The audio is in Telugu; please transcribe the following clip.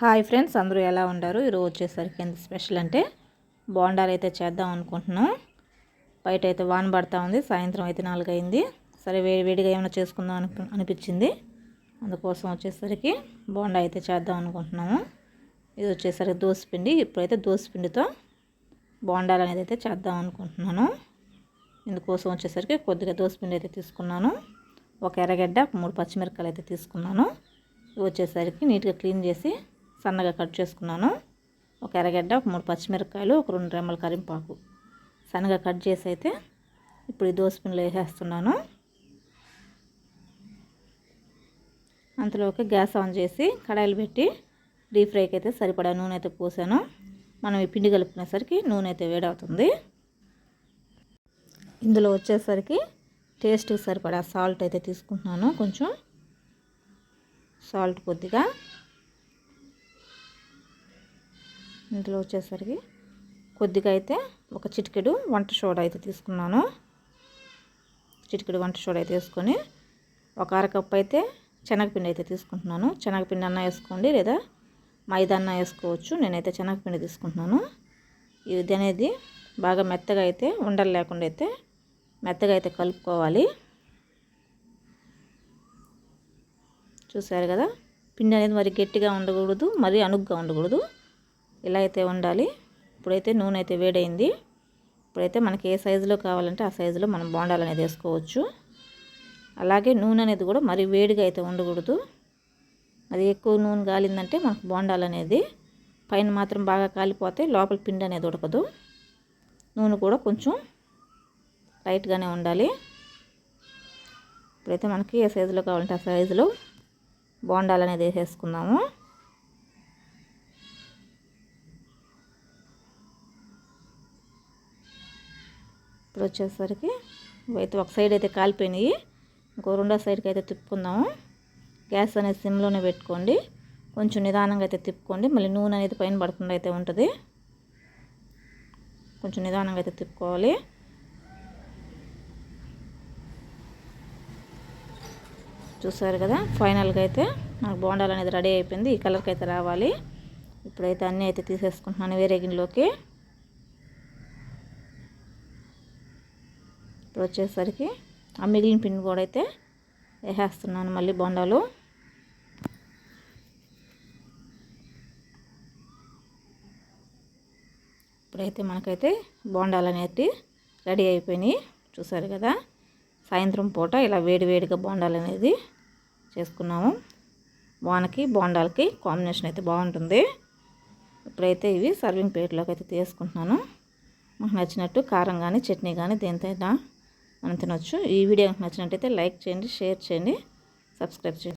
హాయ్ ఫ్రెండ్స్ అందరూ ఎలా ఉండారు ఈరోజు వచ్చేసరికి ఎంత స్పెషల్ అంటే బోండాలు అయితే చేద్దాం అనుకుంటున్నాం. బయట అయితే వాన పడతా ఉంది సాయంత్రం అయితే నాలుగు అయింది సరే వేడి వేడిగా ఏమైనా చేసుకుందాం అని అనిపించింది. అందుకోసం వచ్చేసరికి బోండా అయితే చేద్దాం అనుకుంటున్నాము. ఇది వచ్చేసరికి దోసపిండి ఇప్పుడైతే దోసపిండితో బోండాలు అనేది అయితే చేద్దాం అనుకుంటున్నాను. ఇందుకోసం వచ్చేసరికి కొద్దిగా దోసపిండి అయితే తీసుకున్నాను. ఒక ఎర్రగడ్డ మూడు పచ్చిమిరపకాయలు అయితే తీసుకున్నాను. ఇది వచ్చేసరికి నీట్గా క్లీన్ చేసి సన్నగా కట్ చేసుకున్నాను. ఒక ఎర్రగడ్డ ఒక మూడు పచ్చిమిరపకాయలు ఒక రెండు రెమ్మల కరింపాకు సన్నగా కట్ చేసి అయితే ఇప్పుడు ఈ దోసపిండిలో వేసేస్తున్నాను. అంతలోకి గ్యాస్ ఆన్ చేసి కడాయిలు పెట్టి డీప్ ఫ్రైకి అయితే సరిపడా నూనె అయితే పోసాను. మనం ఈ పిండి కలుపుకునేసరికి నూనె అయితే వేడవుతుంది. ఇందులో వచ్చేసరికి టేస్ట్కి సరిపడా సాల్ట్ అయితే తీసుకుంటున్నాను. కొంచెం సాల్ట్ కొద్దిగా ఇందులో వచ్చేసరికి కొద్దిగా అయితే ఒక చిటికెడు వంట సోడా అయితే తీసుకున్నాను. చిటికెడు వంట సోడా అయితే వేసుకొని ఒక అరకప్పు అయితే శనగపిండి అయితే తీసుకుంటున్నాను. శనగపిండి అన్న వేసుకోండి లేదా మైదా అన్న వేసుకోవచ్చు. నేనైతే శనగపిండి తీసుకుంటున్నాను. ఇది అనేది బాగా మెత్తగా అయితే ఉండలు లేకుండా అయితే మెత్తగా అయితే కలుపుకోవాలి. చూసారు కదా? పిండి అనేది మరి గట్టిగా ఉండకూడదు మరి అనుగ్గా ఉండకూడదు. ఇలా అయితే ఉండాలి. ఇప్పుడైతే నూనె అయితే వేడైంది. ఇప్పుడైతే మనకి ఏ సైజులో కావాలంటే ఆ సైజులో మనం బోండాలు అనేది వేసుకోవచ్చు. అలాగే నూనె అనేది కూడా మరి వేడిగా అయితే ఉండకూడదు. అది ఎక్కువ నూనె కాలిందంటే మనకు బోండాలు అనేది పైన మాత్రం బాగా కాలిపోతే లోపల పిండి అనేది ఉడకదు. నూనె కూడా కొంచెం లైట్గానే ఉండాలి. ఇప్పుడైతే మనకి ఏ సైజులో కావాలంటే ఆ సైజులో బోండాలు అనేది వేసేసుకుందాము. ఇప్పుడు వచ్చేసరికి అయితే ఒక సైడ్ అయితే కాలిపోయినాయి. ఇంకో రెండో సైడ్కి అయితే తిప్పుకుందాము. గ్యాస్ అనేది సిమ్లోనే పెట్టుకోండి. కొంచెం నిదానంగా అయితే తిప్పుకోండి. మళ్ళీ నూనె అనేది పైన పడకుండా అయితే ఉంటుంది. కొంచెం నిదానంగా అయితే తిప్పుకోవాలి. చూసారు కదా? ఫైనల్గా అయితే నాకు బోండాలు అనేది రెడీ అయిపోయింది. ఈ కలర్కి అయితే రావాలి. ఇప్పుడైతే అన్నీ అయితే తీసేసుకుంటున్నాను వేరే గిన్నెలోకి. ఇప్పుడు వచ్చేసరికి ఆ మిగిలిన పిండి కూడా అయితే వేసేస్తున్నాను మళ్ళీ బొండాలు. ఇప్పుడైతే మనకైతే బోండాలు అనేది రెడీ అయిపోయినాయి. చూసారు కదా? సాయంత్రం పూట ఇలా వేడివేడిగా బోండాలు అనేది చేసుకున్నాము. వానకి బోండాలకి కాంబినేషన్ అయితే బాగుంటుంది. ఇప్పుడైతే ఇవి సర్వింగ్ ప్లేట్లోకి అయితే తీసుకుంటున్నాను. మాకు నచ్చినట్టు కారం కానీ చట్నీ కానీ దేనితైనా మనం తినొచ్చు. ఈ వీడియో నచ్చినట్టయితే లైక్ చేయండి షేర్ చేయండి సబ్స్క్రైబ్ చేయండి.